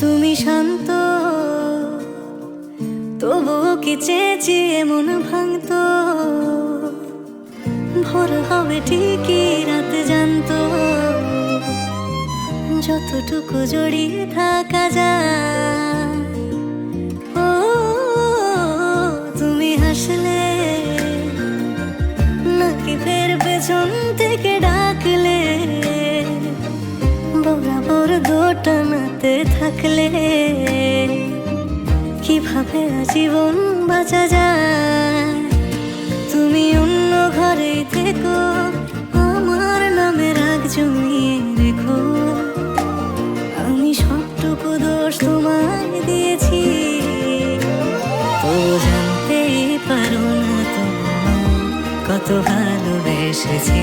তুমি শান্ত, তবুও কি চেয়েছি এমন ভাঙতো? ভোর হবে ঠিকই, রাত জানতো। যতটুকু জড়িয়ে থাকা যায়, ও, তুমি হাসলে, নাকি ফের পেছন থেকে ডাকলে? বরাবর দোটানাতে থাকলে কীভাবে আজীবন বাঁচা যায়? তুমি অন্য ঘরে থেকো, আমার নামে রাগ জমিয়ে রেখো। আমি সবটুকু দোষ তোমায় দিয়েছি, তো জানতেই পারো না তোমায় কত ভালোবেসেছি।